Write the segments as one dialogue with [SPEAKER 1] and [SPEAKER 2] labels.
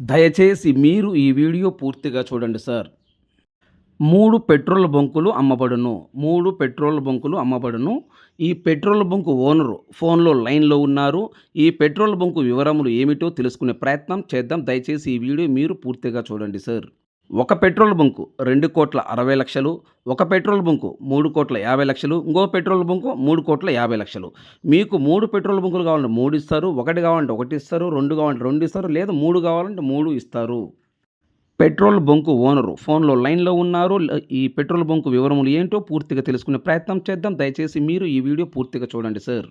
[SPEAKER 1] దయచేసి మీరు ఈ వీడియో పూర్తిగా చూడండి సార్. మూడు పెట్రోల్ బంకులు అమ్మబడును. మూడు పెట్రోల్ బంకులు అమ్మబడును. ఈ పెట్రోల్ బంకు ఓనరు ఫోన్లో లైన్లో ఉన్నారు. ఈ పెట్రోల్ బంకు వివరములు ఏమిటో తెలుసుకునే ప్రయత్నం చేద్దాం. దయచేసి ఈ వీడియో మీరు పూర్తిగా చూడండి సార్. ఒక పెట్రోల్ బంకు రెండు కోట్ల అరవై లక్షలు ఒక పెట్రోల్ బంకు మూడు కోట్ల యాభై లక్షలు ఇంకో పెట్రోల్ బంకు మూడు కోట్ల యాభై లక్షలు. మీకు మూడు పెట్రోల్ బంకులు కావాలంటే మూడు ఇస్తారు ఒకటి కావాలంటే ఒకటి ఇస్తారు రెండు కావాలంటే రెండు ఇస్తారు లేదా మూడు కావాలంటే మూడు ఇస్తారు. పెట్రోల్ బంకు ఓనరు ఫోన్లో లైన్లో ఉన్నారు. ఈ పెట్రోల్ బంకు వివరములు ఏంటో పూర్తిగా తెలుసుకునే ప్రయత్నం చేద్దాం. దయచేసి మీరు ఈ వీడియో పూర్తిగా చూడండి సార్.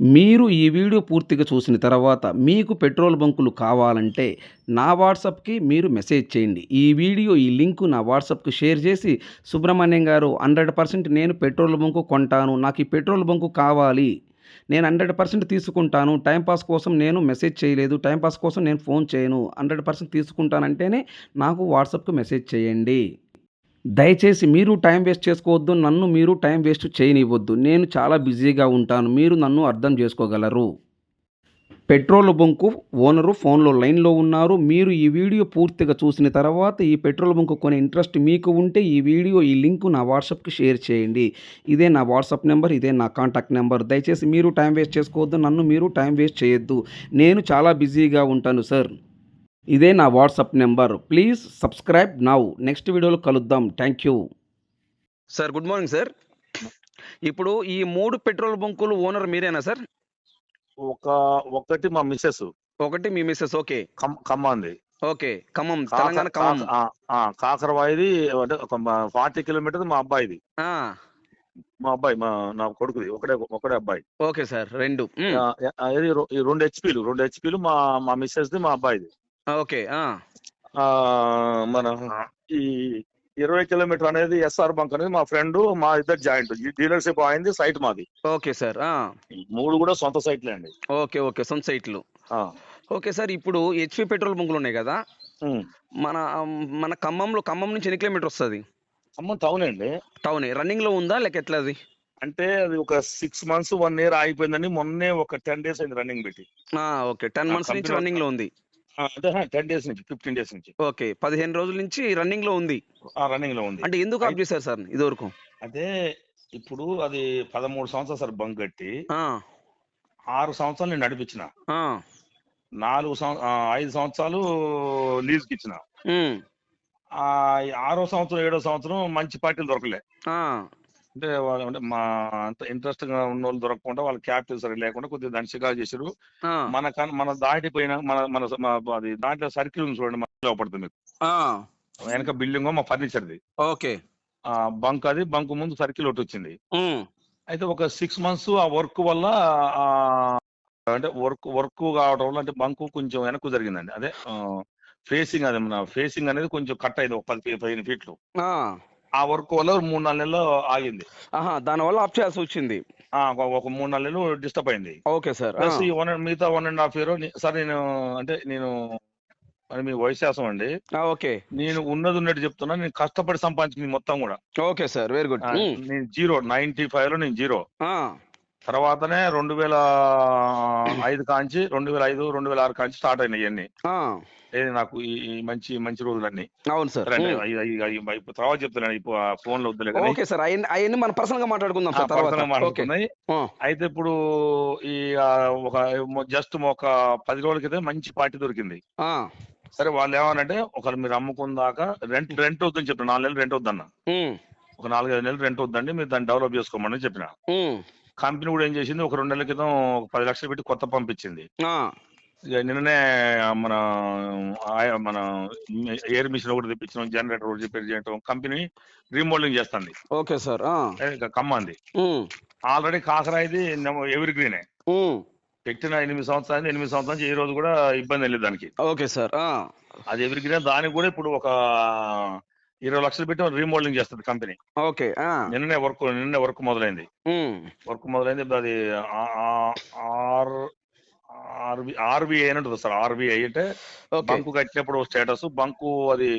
[SPEAKER 1] మీరు ఈ వీడియో పూర్తిగా చూసిన తర్వాత మీకు పెట్రోల్ బంకులు కావాలంటే నా వాట్సాప్కి మీరు మెసేజ్ చేయండి. ఈ వీడియో ఈ లింకు నా వాట్సాప్కి షేర్ చేసి సుబ్రహ్మణ్యం గారు హండ్రెడ్ పర్సెంట్ నేను పెట్రోల్ బంకు కొంటాను. నాకు ఈ పెట్రోల్ బంకు కావాలి. నేను హండ్రెడ్ పర్సెంట్ తీసుకుంటాను. టైంపాస్ కోసం నేను మెసేజ్ చేయలేదు. టైంపాస్ కోసం నేను ఫోన్ చేయను. హండ్రెడ్ పర్సెంట్ తీసుకుంటానంటేనే నాకు వాట్సాప్కి మెసేజ్ చేయండి. దయచేసి మీరు టైం వేస్ట్ చేసుకోవద్దు నన్ను మీరు టైం వేస్ట్ చేయనివ్వద్దు. నేను చాలా బిజీగా ఉంటాను మీరు నన్ను అర్థం చేసుకోగలరు. పెట్రోల్ బంకు ఓనరు ఫోన్లో లైన్లో ఉన్నారు. మీరు ఈ వీడియో పూర్తిగా చూసిన తర్వాత ఈ పెట్రోల్ బంకు కొనే ఇంట్రెస్ట్ మీకు ఉంటే ఈ వీడియో ఈ లింక్ నా వాట్సాప్కి షేర్ చేయండి. ఇదే నా వాట్సాప్ నెంబర్ ఇదే నా కాంటాక్ట్ నెంబర్. దయచేసి మీరు టైం వేస్ట్ చేసుకోవద్దు నన్ను మీరు టైం వేస్ట్ చేయొద్దు. నేను చాలా బిజీగా ఉంటాను సార్. ఇదే నా WhatsApp number. Please subscribe now. Next వీడియోలో కలుద్దాం. Thank you. Sir good morning sir. ఇప్పుడు ఈ మూడు పెట్రోల్ బంకులు ఓనర్ మీరేనా సార్?
[SPEAKER 2] ఒక ఒకటి మా మిస్సెస్.
[SPEAKER 1] ఒకటి మీ మిస్సెస్ ఓకే.
[SPEAKER 2] ఖమ్మంది.
[SPEAKER 1] ఓకే ఖమ్మం తెలంగాణ ఖమ్మం.
[SPEAKER 2] కాకరవాయిది అంటే ఒక ఫార్టీ కిలోమీటర్స్ మా అబ్బాయిది.
[SPEAKER 1] ఆ,
[SPEAKER 2] మా అబ్బాయి మా నా కొడుకుది ఒకడే ఒకడే అబ్బాయి.
[SPEAKER 1] ఓకే సార్ రెండు.
[SPEAKER 2] ఈ రెండు హెచ్పీలు రెండు హెచ్పీలు మా మా మిస్సెస్ ది మా అబ్బాయిది.
[SPEAKER 1] ఓకే ఆ,
[SPEAKER 2] ఆ, మన ఈ ఇరవై కిలోమీటర్ అనేది ఎస్ఆర్ బంక్ అనేది మా ఫ్రెండ్ మా ఇద్దరు జాయింట్. డీలర్షిప్ అయింది సైట్ మాది.
[SPEAKER 1] ఓకే సార్ ఆ,
[SPEAKER 2] మూడు కూడా సొంత సైట్లే అండి.
[SPEAKER 1] ఓకే ఓకే సొంత సైట్లు.
[SPEAKER 2] ఆ,
[SPEAKER 1] ఓకే సార్ ఇప్పుడు హెచ్పి పెట్రోల్ బంకులు ఉన్నాయి కదా?
[SPEAKER 2] ఉమ్.
[SPEAKER 1] మన మన ఖమ్మంలో ఖమ్మం నుంచి ఎన్ని కిలోమీటర్ వస్తుంది?
[SPEAKER 2] ఖమ్మం టౌన్ అండి.
[SPEAKER 1] టౌన్. రన్నింగ్లో ఉందా లేక ఎట్లా అది
[SPEAKER 2] అంటే అది ఒక సిక్స్ మంత్స్ వన్ ఇయర్ ఆగిపోయిందని మొన్నే ఒక టెన్ డేస్ అయింది రన్నింగ్ పెట్టి.
[SPEAKER 1] ఆ, ఓకే టెన్
[SPEAKER 2] ఆ,
[SPEAKER 1] మంత్స్ నుంచి రన్నింగ్లో ఉంది.
[SPEAKER 2] టెన్ డేస్ నుంచి ఫిఫ్టీన్ డేస్ నుంచి.
[SPEAKER 1] ఓకే పదిహేను రోజుల నుంచి రన్నింగ్లో ఉంది.
[SPEAKER 2] ఆ రన్నింగ్లో ఉంది.
[SPEAKER 1] అంటే ఎందుకు ఆఫ్ చేశారు సార్ ఇదివరకు?
[SPEAKER 2] అదే ఇప్పుడు అది పదమూడు సంవత్సరాలు సార్ బంక్ కట్టి ఆరు సంవత్సరాలు నేను నడిపించిన. నాలుగు ఐదు సంవత్సరాలు లీజ్కి ఇచ్చిన ఆరో సంవత్సరం ఏడో సంవత్సరం మంచి పార్టీలు దొరకలే. అంటే వాళ్ళు అంటే మా అంత ఇంట్రెస్ట్గా ఉన్న వాళ్ళు దొరకకుండా వాళ్ళ క్యాపిటల్ సరి లేకుండా కొద్దిగా దాన్ని షికారు చేసారు
[SPEAKER 1] ఆ,
[SPEAKER 2] మన కన్- మన దాటిపోయిన మన మన మన అది దాంట్లో సర్కిల్ ఉంది చూడండి మన పడుతుంది మీకు.
[SPEAKER 1] ఆ,
[SPEAKER 2] వెనక బిల్డింగ్ మా ఫర్నిచర్ది
[SPEAKER 1] ఓకే.
[SPEAKER 2] ఆ బంక్ అది బంక్ ముందు సర్కిల్ ఒకటి వచ్చింది.
[SPEAKER 1] ఉమ్,
[SPEAKER 2] అయితే ఒక సిక్స్ మంత్స్ ఆ వర్క్ వల్ల ఆ, అంటే వర్క్ వర్క్ కావడం వల్ల అంటే బంకు కొంచెం వెనక్కు జరిగిందండి. అదే ఫేసింగ్ అది మన ఫేసింగ్ అనేది కొంచెం కట్ అయింది ఒక పది పదిహేను ఫీట్లు
[SPEAKER 1] ఆ,
[SPEAKER 2] ఆ వర్క్ వల్ల మూడు నాలుగు నెలలు ఆగింది.
[SPEAKER 1] ఆహా దానివల్ల ఆఫ్ చేయాల్సి వచ్చింది.
[SPEAKER 2] ఆ, ఒక- ఒక మూడు నాలుగు నెలలు డిస్టర్బ్ అయింది.
[SPEAKER 1] ఓకే సార్ ఆ,
[SPEAKER 2] ప్లస్ ఈ వన్ మిగతా one and half year sir నేను అంటే నేను మరి మీ వయశాసం అండి.
[SPEAKER 1] ఆ, ఓకే.
[SPEAKER 2] నేను ఉన్నది ఉన్నట్టు చెప్తున్నా నేను కష్టపడి సంపాదించింది మొత్తం కూడా.
[SPEAKER 1] Okay sir very good.
[SPEAKER 2] ఆ, నేను జీరో నైన్టీ ఫైవ్లో నేను జీరో. తర్వాతనే రెండు వేల ఐదు కాంచి రెండు వేల ఐదు రెండు వేల ఆరు కాంచి స్టార్ట్ అయినాయి ఇవన్నీ ఏది నాకు ఈ మంచి మంచి రోజులన్నీ.
[SPEAKER 1] అవును సార్.
[SPEAKER 2] తర్వాత చెప్తాను ఇప్పుడు ఫోన్లో వద్దులే
[SPEAKER 1] ఓకే సార్. అవన్నీ మనం పర్సనల్గా మాట్లాడుకుందాం. సార్
[SPEAKER 2] పర్సనల్
[SPEAKER 1] ఆ,
[SPEAKER 2] అయితే ఇప్పుడు ఈ ఒక జస్ట్ ఒక పది రోజుల క్రితం మంచి పార్టీ దొరికింది. సరే వాళ్ళు ఏమనంటే ఒకరు మీరు అమ్ముకుందాక రెంట్ రెంట్ వద్దని చెప్పిన నాలుగు నెలలు రెంట్ వద్దన్న. ఒక నాలుగైదు నెలలు రెంట్ వద్దండి మీరు దాన్ని డెవలప్ చేసుకోమని చెప్పిన. కంపెనీ కూడా ఏం చేసింది? ఒక రెండు నెలల క్రితం ఒక పది లక్షలు పెట్టి కొత్త పంపించింది. ఇక నిన్ననే మన ఆయ- మన ఎయిర్ మిషన్ ఒకటి తెప్పించడం జనరేటర్ ఒకటి రిపేర్ చేయడం కంపెనీ రీమోడలింగ్ చేస్తుంది.
[SPEAKER 1] ఓకే సార్ ఉమ్,
[SPEAKER 2] ఆల్రెడీ కాకరాయిది ఎవరి గ్రీనే పెట్టిన ఎనిమిది సంవత్సరాలు ఎనిమిది సంవత్సరాల నుంచి ఏ రోజు కూడా ఇబ్బంది లేదు దానికి.
[SPEAKER 1] ఓకే సార్ ఆ,
[SPEAKER 2] అది ఎవరి గ్రీన్ దానికి కూడా ఇప్పుడు ఒక ఇరవై లక్షలు పెట్టి రీమోడలింగ్ చేస్తుంది కంపెనీ
[SPEAKER 1] ఓకే
[SPEAKER 2] నిన్ననే వర్క్ నిన్ననే వర్క్ మొదలైంది. వర్క్ మొదలైంది ఇప్పుడు అది ఆర్బి ఆర్బిఐ అని ఉంటుంది సార్ ఆర్బిఐ అంటే బంకు కట్టినప్పుడు స్టేటస్ బంకు అది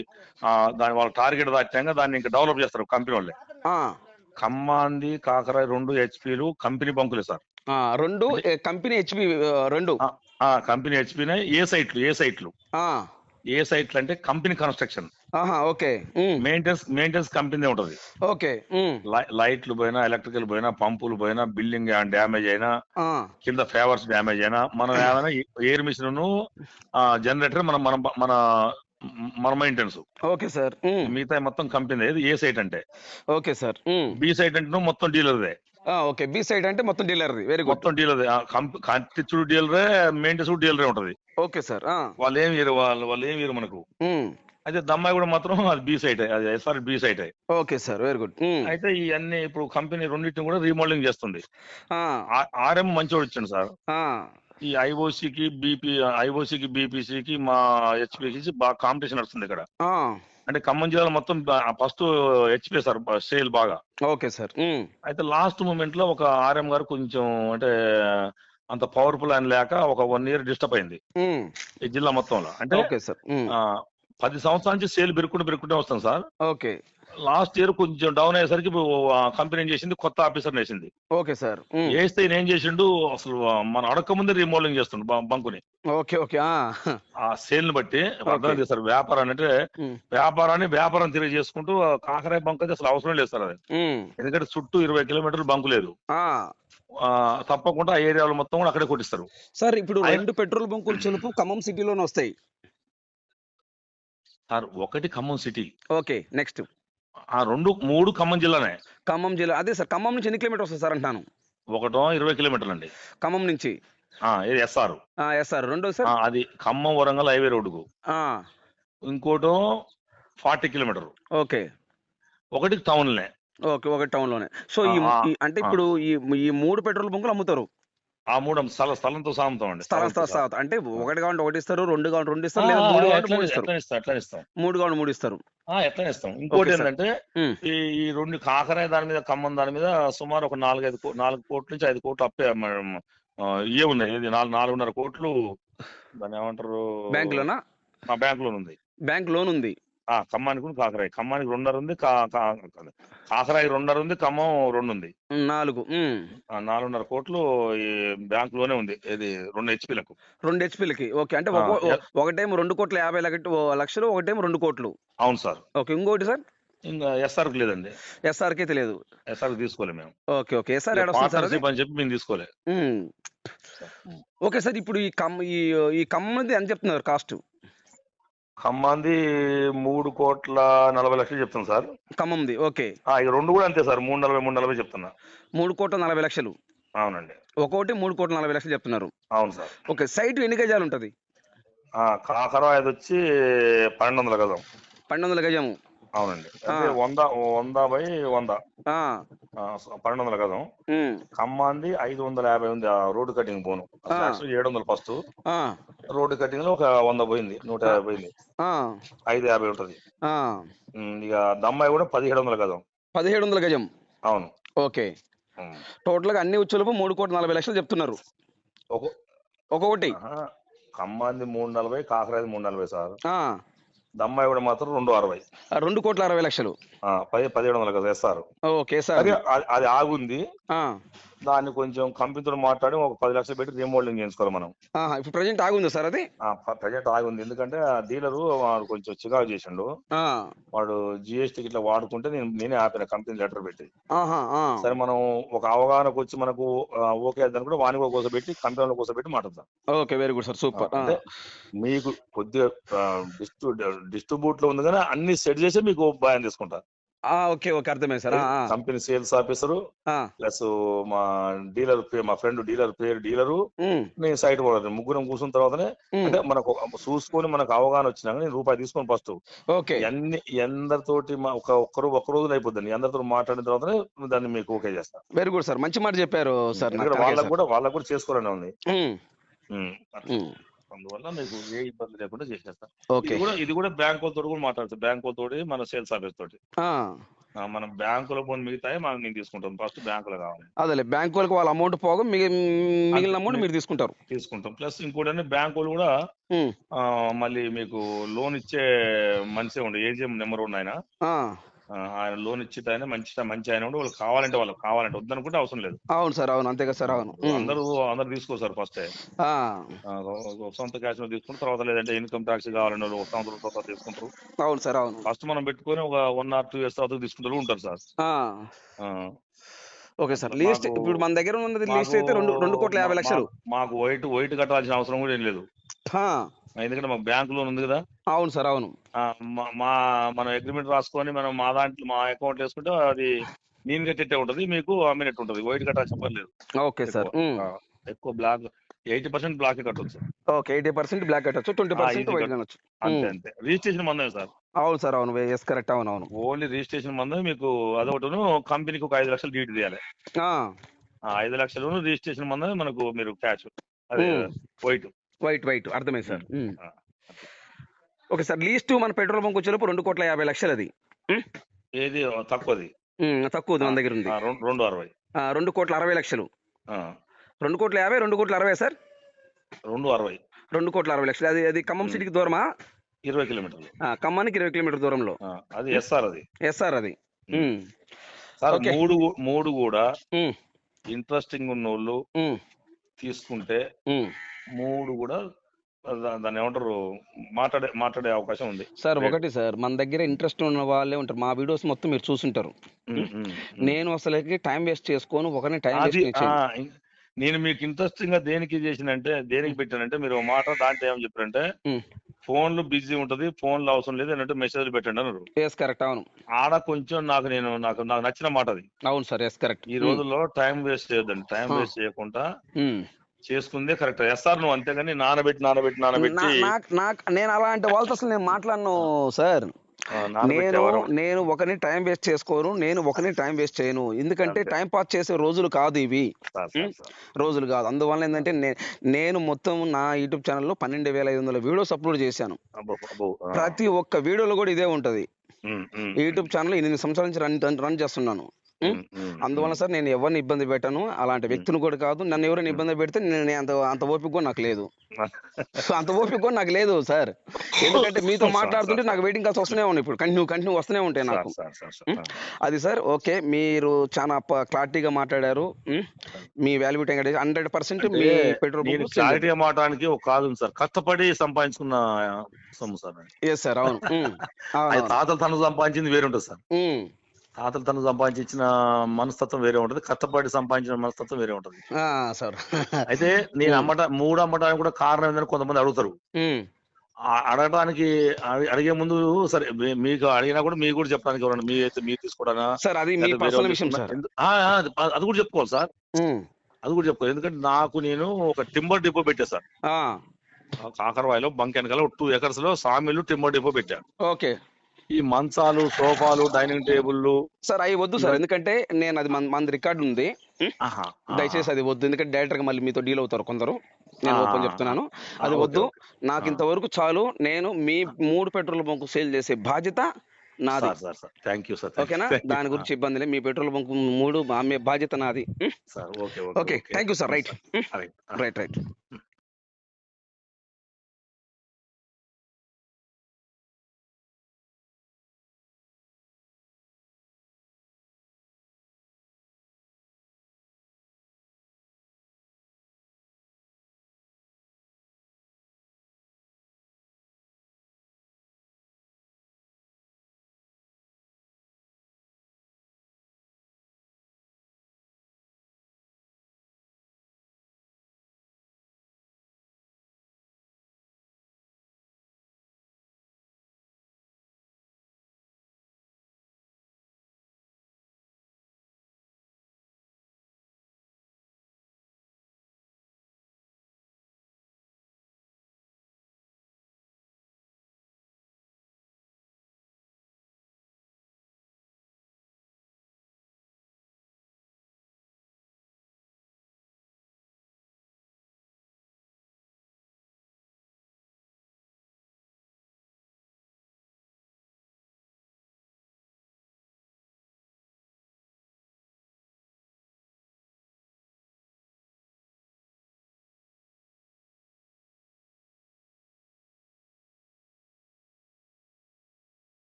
[SPEAKER 2] దాని వాళ్ళ టార్గెట్ దాటాక దాన్ని ఇంకా డెవలప్ చేస్తారు కంపెనీ వాళ్ళే. ఖమ్మాంది కాకరాయి రెండు హెచ్పీలు కంపెనీ బంకులే సార్.
[SPEAKER 1] రెండు కంపెనీ హెచ్పి రెండు.
[SPEAKER 2] కంపెనీ హెచ్పినే ఏ సైట్లు ఏ సైట్లు ఏ సైట్లు అంటే కంపెనీ కన్స్ట్రక్షన్
[SPEAKER 1] ఓకే. ఉమ్,
[SPEAKER 2] మెయింటెనెన్స్ మెయింటెనెన్స్ కంపెనీ ఉంటది.
[SPEAKER 1] ఓకే
[SPEAKER 2] లైట్లు పోయినా ఎలక్ట్రికల్ పోయినా పంపులు పోయినా బిల్డింగ్ డ్యామేజ్ అయినా కింద ఫేవర్స్ డ్యామేజ్ అయినా మనం ఏమైనా ఎయిర్ మిషన్ జనరేటర్ మన మన మన మన మెయింటెనెన్స్.
[SPEAKER 1] ఓకే సార్
[SPEAKER 2] మిగతా మొత్తం కంపెనీ ఇది ఏ సైట్ అంటే?
[SPEAKER 1] ఓకే సార్
[SPEAKER 2] బి సైట్ అంటే మొత్తం డీలర్దే.
[SPEAKER 1] ఓకే బి సైడ్ అంటే మొత్తం డీలర్ది వెరీ గుడ్.
[SPEAKER 2] మొత్తం డీలర్ కట్టించుడు డీలరే మెయింటెనెన్స్ డీలరే ఉంటది.
[SPEAKER 1] ఓకే సార్
[SPEAKER 2] వాళ్ళు ఏం వేరు వాళ్ళు వాళ్ళు ఏం వేరు మనకు అయితే దమ్మాయి కూడా మాత్రం అది బి సైట్ అది SR B site
[SPEAKER 1] okay sir very good ఉమ్,
[SPEAKER 2] అయితే ఇవన్నీ ఇప్పుడు కంపెనీ రెండింటిని కూడా రీమోడలింగ్ చేస్తుంది. ఆర్ఎం మంచిగా వచ్చింది సార్. ఈ ఐఓసికి బీపీ ఐఓసికి బీపీసీకి మా హెచ్పికి బాగా కాంపిటీషన్ నడుస్తుంది ఇక్కడ. అంటే ఖమ్మం జిల్లాలో మొత్తం ఫస్ట్ హెచ్పి సార్ సేల్ బాగా.
[SPEAKER 1] ఓకే సార్ ఉమ్,
[SPEAKER 2] అయితే లాస్ట్ మూమెంట్లో ఒక ఆర్ఎం గారు కొంచెం అంటే అంత పవర్ఫుల్ అని లేక ఒక వన్ ఇయర్ డిస్టర్బ్ అయింది.
[SPEAKER 1] ఉమ్,
[SPEAKER 2] ఈ జిల్లా మొత్తంలో. అంటే పది సంవత్సరాల నుంచి సేల్ పెరుక్కుంటూ పెరుక్కుంటూ వస్తాం సార్.
[SPEAKER 1] ఓకే.
[SPEAKER 2] లాస్ట్ ఇయర్ కొంచెం డౌన్ అయ్యేసరికి కంపెనీ ఏం చేసింది? కొత్త ఆఫీసర్ వేసింది
[SPEAKER 1] ఓకే సార్.
[SPEAKER 2] వేస్తే ఏం చేసిండు? అసలు మన అడక్క ముందే రీమోడలింగ్ చేస్తుండు బంకుని.
[SPEAKER 1] ఓకే ఓకే ఆ,
[SPEAKER 2] ఆ సేల్ని బట్టి అర్థం సార్ వ్యాపారం అంటే వ్యాపారాన్ని వ్యాపారం తిరిగి చేసుకుంటూ కాకరాయ బంక్ అయితే అసలు అవసరం లేదు సార్ అది. ఎందుకంటే చుట్టూ ఇరవై కిలోమీటర్లు బంకు లేదు. తప్పకుండా ఆ ఏరియాలో మొత్తం కూడా అక్కడే కొట్టిస్తారు.
[SPEAKER 1] సార్ ఇప్పుడు రెండు పెట్రోల్ బంకులు చెలుపు ఖమ్మం సిటీలోనే వస్తాయి.
[SPEAKER 2] సార్ ఒకటి ఖమ్మం సిటీ.
[SPEAKER 1] Okay next.
[SPEAKER 2] ఆ రెండు మూడు ఖమ్మం జిల్లానే.
[SPEAKER 1] ఖమ్మం జిల్లా అదే సార్ ఖమ్మం నుంచి ఎన్ని కిలోమీటర్స్ వస్తుంది సార్ అంటాను
[SPEAKER 2] ఒకటో ఇరవై కిలోమీటర్లు అండి.
[SPEAKER 1] ఖమ్మం నుంచి?
[SPEAKER 2] ఇది ఎస్ఆర్.
[SPEAKER 1] ఎస్ సార్ రెండో సార్?
[SPEAKER 2] అది ఖమ్మం వరంగల్ హైవే రోడ్డుకు.
[SPEAKER 1] ఆ,
[SPEAKER 2] ఇంకోటో ఫార్టీ కిలోమీటర్.
[SPEAKER 1] ఓకే.
[SPEAKER 2] ఒకటి టౌన్లే
[SPEAKER 1] ఓకే ఒక టౌన్లోనే సో ఈ- అంటే ఇప్పుడు ఈ ఈ మూడు పెట్రోల్ బంకులు అమ్ముతారు.
[SPEAKER 2] ఆ మూడు స్థల స్థలంతో సాగుతాం అండి.
[SPEAKER 1] స్థలం స్థలం స్థలం. అంటే ఒకటి కావాలంటే ఒకటి ఇస్తారు రెండు కావాలంటే రెండు ఇస్తారు లేదా మూడు కావాలంటే మూడు ఇస్తారు.
[SPEAKER 2] ఎట్లా ఇస్తాం ఎట్లా ఇస్తాం?
[SPEAKER 1] మూడు కావాలంటే మూడు ఇస్తారు.
[SPEAKER 2] ఆ, ఎట్లా ఇస్తాం? ఇంకోటి. ఏంటంటే ఈ ఈ రెండు కాకరాయ దాని మీద ఖమ్మం దాని మీద సుమారు ఒక నాలుగైదు కో- నాలుగు కోట్ల నుంచి ఐదు కోట్లు అప్పే మ- ఆ, ఇవే ఉన్నాయి. ఇది నాలుగు నాలుగున్నర కోట్లు దాన్ని ఏమంటారు?
[SPEAKER 1] బ్యాంకులోనా
[SPEAKER 2] మా బ్యాంక్ లోన్ ఉంది.
[SPEAKER 1] బ్యాంక్ లోన్ ఉంది.
[SPEAKER 2] ఆ ఖమ్మానికి కాకరాయి. ఖమ్మానికి రెండున్నర ఉంది కా- కా- కాకరాయి రెండున్నర ఉంది ఖమ్మం రెండు ఉంది
[SPEAKER 1] నాలుగు.
[SPEAKER 2] నాలుగున్నర కోట్లు ఈ బ్యాంక్లోనే ఉంది. ఇది రెండు హెచ్పీలకు.
[SPEAKER 1] రెండు హెచ్పీలకి. ఓకే. అంటే ఒకటేమో రెండు కోట్ల యాభై లక్షలు ఒకటేమో రెండు కోట్లు.
[SPEAKER 2] అవును సార్.
[SPEAKER 1] ఓకే. ఇంకోటి సార్?
[SPEAKER 2] ఇంకా ఎస్ఆర్కి లేదండి.
[SPEAKER 1] ఎస్ఆర్కే తెలియదు.
[SPEAKER 2] ఎస్ఆర్ తీసుకోలే మేము.
[SPEAKER 1] Okay okay. ఎస్ఆర్
[SPEAKER 2] అని చెప్పి మేము తీసుకోలే.
[SPEAKER 1] ఓకే సార్ ఇప్పుడు ఈ కమ్ ఈ ఈ కమ్మది ఎంత చెప్తున్నారు కాస్ట్?
[SPEAKER 2] ఖమ్మంది మూడు కోట్ల నలభై లక్షలు చెప్తాను సార్.
[SPEAKER 1] ఖమ్మంది ఓకే.
[SPEAKER 2] ఆ, ఇక రెండు కూడా అంతే సార్ మూడు నలభై మూడు నలభై చెప్తున్నా.
[SPEAKER 1] మూడు కోట్ల నలభై లక్షలు.
[SPEAKER 2] అవునండి.
[SPEAKER 1] ఒక్కోటి మూడు కోట్ల నలభై లక్షలు చెప్తున్నారు.
[SPEAKER 2] అవును సార్.
[SPEAKER 1] ఓకే సైట్ ఎన్ని గజాలు ఉంటుంది?
[SPEAKER 2] ఆ, కాకరా అది వచ్చి పన్నెండు వందల గజం.
[SPEAKER 1] పన్నెండు వందల గజము.
[SPEAKER 2] అవునండి. అంటే. వంద వంద బై వంద. పన్నెండు వందల గజం
[SPEAKER 1] ఉమ్,
[SPEAKER 2] ఖమ్మాంది ఐదు వందల యాభై ఉంది ఆ రోడ్డు కటింగ్ పోను. ఏడు వందలు ఫస్ట్. రోడ్డు కటింగ్లో ఒక వంద పోయింది నూట యాభై పోయింది. ఐదు యాభై ఉంటది. ఇక దమ్మాయి కూడా పదిహేడు వందల గజం
[SPEAKER 1] పదిహేడు వందల గజం.
[SPEAKER 2] అవును.
[SPEAKER 1] ఓకే. టోటల్గా అన్ని ఉచ్చులపు మూడు కోట్ల నలభై లక్షలు చెప్తున్నారు.
[SPEAKER 2] ఒక-
[SPEAKER 1] ఒక్కొక్కటి.
[SPEAKER 2] ఖమ్మాంది మూడు నలభై కాకరాది మూడు నలభై సార్. దమ్మాయి కూడా మాత్రం రెండు అరవై.
[SPEAKER 1] రెండు కోట్ల అరవై లక్షలు.
[SPEAKER 2] పది పదిహేడు వందల గజం వేస్తారు.
[SPEAKER 1] ఓకే సార్
[SPEAKER 2] అదే ఆగుంది. దాన్ని కొంచెం కంపెనీతో మాట్లాడి ఒక పది లక్షలు పెట్టి రీమోడలింగ్ చేయించుకోవాలి మనం.
[SPEAKER 1] ఆహా, ఇప్పుడు ప్రజెంట్ ఆగుందా సార్ అది?
[SPEAKER 2] ప్రజెంట్ ఆగుంది ఎందుకంటే ఆ డీలరు వాడు కొంచెం చికాకు చేసిండు.
[SPEAKER 1] ఆ,
[SPEAKER 2] వాడు జిఎస్టీ ఇట్లా వాడుకుంటే నేను నేనే ఆపిన కంపెనీ లెటర్ పెట్టి.
[SPEAKER 1] ఆహా, ఆ.
[SPEAKER 2] సరే మనం ఒక అవగాహనకు వచ్చి మనకు ఆ, ఓకే అని కూడా కోసం పెట్టి కంపెనీ కోసం పెట్టి మాట్లాడదాం.
[SPEAKER 1] Okay very good sir super.
[SPEAKER 2] అంటే మీకు కొద్దిగా డిస్ట్రి డిస్ట్రిబ్యూట్లో ఉంది కానీ అన్ని సెట్ చేసి మీకు భయం తీసుకుంటా.
[SPEAKER 1] ఓకే ఓకే అర్థమైంది సార్. ఆ, ఆ,
[SPEAKER 2] కంపెనీ సేల్స్ ఆఫీసర్
[SPEAKER 1] ఆ,
[SPEAKER 2] ప్లస్ మా డీలర్ పేరు మా ఫ్రెండ్ డీలర్ పేరు డీలరు నేను సైట్ పోలేదు ముగ్గురం కూర్చున్న తర్వాతనే అంటే మనకు చూసుకొని మనకు అవగాహన వచ్చినాక నేను రూపాయి తీసుకొని ఫస్ట్.
[SPEAKER 1] ఓకే.
[SPEAKER 2] అన్ని ఎందరితోటి మా- ఒక ఒక్కరు ఒక్క రోజులు అయిపోద్ది అందరితో మాట్లాడిన తర్వాతనే దాన్ని మీకు ఓకే చేస్తా.
[SPEAKER 1] Very good sir. మంచి మాట చెప్పారు సార్ నాకు
[SPEAKER 2] ఎందుకంటే
[SPEAKER 1] అలాగే
[SPEAKER 2] వాళ్ళకు
[SPEAKER 1] సార్.
[SPEAKER 2] కూడా వాళ్ళకు కూడా చేసుకోవాలని ఉంది. అందువల్ల మీకు ఏ ఇబ్బంది లేకుండా చేసేస్తా.
[SPEAKER 1] ఓకే.
[SPEAKER 2] ఇది కూడా ఇది కూడా బ్యాంకులతో కూడా మాట్లాడుతుంది బ్యాంకులతోటి మన సేల్స్ ఆఫీస్ తోటి. మనం బ్యాంకులో పోని మిగతాయి మనం నేను తీసుకుంటాం ఫస్ట్ బ్యాంకులో కావాలి
[SPEAKER 1] అదేలే బ్యాంక్ వాళ్ళకి వాళ్ళ అమౌంట్ పోగా మిగి- మిగిలిన అమౌంట్ మీరు తీసుకుంటారు.
[SPEAKER 2] తీసుకుంటాం. ప్లస్ ఇంకోటి బ్యాంకులు కూడా
[SPEAKER 1] ఉమ్,
[SPEAKER 2] ఆ, మళ్ళీ మీకు లోన్ ఇచ్చే మనిషి ఉండే ఏజిఎం నెంబర్ ఉన్న ఆయన లోన్ ఇచ్చి ఆయన మంచి మంచి ఆయన కూడా వాళ్ళు కావాలంటే వాళ్ళు కావాలంటే వద్దనుకుంటే అవసరం లేదు.
[SPEAKER 1] అవును సార్ అవును. అంతే కదా సార్ అవును.
[SPEAKER 2] అందరూ అందరు తీసుకోరు సార్ ఫస్ట్ సొంత క్యాష్ తీసుకుంటారు తర్వాత లేదంటే ఇన్కమ్ ట్యాక్స్ కావాలని వాళ్ళు ఒక సంవత్సరం తర్వాత తీసుకుంటారు.
[SPEAKER 1] అవును సార్ అవును.
[SPEAKER 2] ఫస్ట్ మనం పెట్టుకొని ఒక వన్ ఆర్ టూ ఇయర్స్ తర్వాత తీసుకుంటారు ఉంటారు సార్.
[SPEAKER 1] ఓకే సార్ లీస్ట్ ఇప్పుడు మన దగ్గర ఉన్నది లీస్ట్ అయితే రెండు రెండు కోట్ల యాభై లక్షలు.
[SPEAKER 2] మాకు వైట్ వైట్ కట్టాల్సిన అవసరం కూడా ఏం లేదు. ఎందుకంటే మాకు బ్యాంక్ లోన్ ఉంది కదా.
[SPEAKER 1] అవును సార్ అవును.
[SPEAKER 2] మా- మనం అగ్రిమెంట్ రాసుకొని మనం మా దాంట్లో మా అకౌంట్ వేసుకుంటే అది నేను కట్టేట్టే ఉంటది మీకు అమ్మినట్టు ఉంటది. వైట్ కట్టాల్సిన పని లేదు
[SPEAKER 1] ఓకే సార్.
[SPEAKER 2] ఎక్కువ బ్లాక్ ఎయిటీ పర్సెంట్ బ్లాక్ కట్టొచ్చు.
[SPEAKER 1] ఓకే ఎయిటీ పర్సెంట్ బ్లాక్ కట్టచ్చు ట్వంటీ పర్సెంట్ వైట్
[SPEAKER 2] అంతే. అంతే. రిజిస్ట్రేషన్ మందమే సార్.
[SPEAKER 1] అవును సార్ అవును ఎస్ కరెక్ట్ అవును అవును.
[SPEAKER 2] ఓన్లీ రిజిస్ట్రేషన్ మందమే మీకు అదొకటి కంపెనీకి ఒక ఐదు లక్షలు డీట్ తీయాలి. ఐదు లక్షలు రిజిస్ట్రేషన్ మందమే మనకు మీరు క్యాష్ అదే. వైట్.
[SPEAKER 1] White white. అర్థమైంది సార్. ఉమ్.
[SPEAKER 2] ఆ.
[SPEAKER 1] ఓకే సార్ లీస్ట్ మన పెట్రోల్ బంక్ వచ్చేలోపు రెండు కోట్ల యాభై లక్షలు అది ఉమ్.
[SPEAKER 2] ఏది తక్కువది?
[SPEAKER 1] ఉమ్, తక్కువ మన దగ్గర ఉంది.
[SPEAKER 2] రెండు అరవై.
[SPEAKER 1] రెండు కోట్ల అరవై లక్షలు. రెండు కోట్ల యాభై రెండు కోట్ల అరవై సార్?
[SPEAKER 2] రెండు అరవై.
[SPEAKER 1] రెండు కోట్ల అరవై లక్షలు. అది అది ఖమ్మం. సిటీకి దూరమా?
[SPEAKER 2] ఇరవై కిలోమీటర్లు.
[SPEAKER 1] ఆ, ఖమ్మానికి ఇరవై కిలోమీటర్ దూరంలో.
[SPEAKER 2] అది ఎస్ఆర్ అది.
[SPEAKER 1] ఎస్ సార్ అది.
[SPEAKER 2] సార్. మూడు మూడు కూడా ఇంట్రెస్టింగ్ ఉన్న వాళ్ళు తీసుకుంటే. మూడు కూడా దాన్ని ఏమంటారు మాట్లాడే మాట్లాడే అవకాశం ఉంది.
[SPEAKER 1] సార్. ఒకటి సార్ మన దగ్గర ఇంట్రెస్ట్ ఉన్న వాళ్ళే ఉంటారు. మా వీడియోస్ మొత్తం మీరు చూసుంటారు. నేను అసలుకి టైం వేస్ట్ చేసుకోను ఒకరిని టైం వేస్ట్
[SPEAKER 2] నేను మీకు ఇంట్రెస్టింగ్గా దేనికి చేసినంటే దేనికి పెట్టానంటే మీరు మాట దాంట్లో ఏమని చెప్పారంటే. ఫోన్లు బిజీ ఉంటది ఫోన్లు అవసరం లేదు ఏంటంటే మెసేజ్లు పెట్టండి అన్నారు.
[SPEAKER 1] ఎస్ కరెక్ట్ అవును.
[SPEAKER 2] ఆడ కొంచెం నాకు నేను నాకు నాకు నచ్చిన మాట అది.
[SPEAKER 1] అవును సార్ ఎస్ కరెక్ట్
[SPEAKER 2] ఈ రోజుల్లో టైం వేస్ట్ చేయొద్దండి. టైం. వేస్ట్ చేయకుండా చేసుకుందే కరెక్ట్. ఎస్ఆర్ నువ్వు అంతేగాని నానబెట్టి నానబెట్టి నానబెట్టి
[SPEAKER 1] నాకు నేను అలాంటి వాళ్ళతో అసలు నేను మాట్లాడను సార్. నేను నేను ఒకరిని టైం వేస్ట్ చేసుకోను నేను ఒకరిని టైం వేస్ట్ చేయను. ఎందుకంటే. టైం పాస్ చేసే రోజులు కాదు ఇవి. రోజులు కాదు. అందువల్ల ఏంటంటే నేను మొత్తం నా యూట్యూబ్ ఛానల్లో పన్నెండు వేల ఐదు వందల వీడియోస్ అప్లోడ్ చేశాను. ప్రతి ఒక్క వీడియోలో కూడా ఇదే ఉంటది. యూట్యూబ్ ఛానల్ ఎనిమిది సంవత్సరాల నుంచి రన్ రన్ చేస్తున్నాను. అందువల్ల సార్ నేను ఎవరిని ఇబ్బంది పెట్టను. అలాంటి వ్యక్తిని కూడా కాదు. నన్ను ఎవరైనా ఇబ్బంది పెడితే నేను అంత అంత ఓపిక కూడా నాకు లేదు. అంత ఓపిక కూడా నాకు లేదు సార్. ఎందుకంటే మీతో మాట్లాడుతుంటే నాకు వెయిటింగ్ కాల్స్ వస్తూనే ఉన్నాయి ఇప్పుడు. కంటిన్యూ కంటిన్యూ వస్తూనే ఉంటాయి నాకు. అది సార్ ఓకే. మీరు చాలా క్లారిటీగా మాట్లాడారు. మీ వాల్యూ టైం హండ్రెడ్ పర్సెంట్ మీ పెట్రోల్
[SPEAKER 2] క్లారిటీగా మాట్లాడడానికి ఒక కాదు సార్. కష్టపడి సంపాదించుకున్న సొమ్ము సార్.
[SPEAKER 1] ఎస్ సార్ అవును.
[SPEAKER 2] తాతలు తను సంపాదించింది వేరే ఉంటుంది సార్ తాతలు తను సంపాదించిన మనస్తత్వం వేరే ఉంటది కష్టపడి సంపాదించిన మనస్తత్వం వేరే ఉంటది.
[SPEAKER 1] సార్.
[SPEAKER 2] అయితే నేను. అమ్మట మూడు అమ్మటానికి కూడా కారణం ఏంటని కొంతమంది అడుగుతారు. అడగడానికి అడి- అడిగే ముందు సరే మీకు అడిగినా కూడా మీకు కూడా చెప్పడానికి ఎవరన్నా మీ అయితే మీరు తీసుకోవడానా?
[SPEAKER 1] సార్ అది
[SPEAKER 2] కూడా చెప్పుకోవాలి సార్. అది కూడా చెప్పుకోవాలి. ఎందుకంటే నాకు నేను ఒక టింబర్ డిపో పెట్టా సార్. కాకరవాయిలో బంక్ వెనకాల టూ ఎకర్స్లో సామిలు టింబర్ డిపో పెట్టాను
[SPEAKER 1] ఓకే.
[SPEAKER 2] ఈ మంచాలు సోఫాలు డైనింగ్ టేబుల్లు
[SPEAKER 1] సార్ అవి వద్దు సార్. ఎందుకంటే నేను అది మన రికార్డు ఉంది. దయచేసి అది వద్దు. ఎందుకంటే డైరెక్టర్గా మళ్ళీ మీతో డీల్ అవుతారు కొందరు. నేను ఓపెన్ చెప్తున్నాను. అది వద్దు. నాకు. ఇంతవరకు చాలు. నేను మీ మూడు పెట్రోల్ బంకు సేల్ చేసే బాధ్యత నాది.
[SPEAKER 2] Thank you sir.
[SPEAKER 1] ఓకేనా? దాని గురించి ఇబ్బంది లేదు. మీ పెట్రోల్ బంకు మూడు బాధ్యత నాది.
[SPEAKER 2] Sir okay
[SPEAKER 1] okay thank you sir
[SPEAKER 2] right
[SPEAKER 1] right right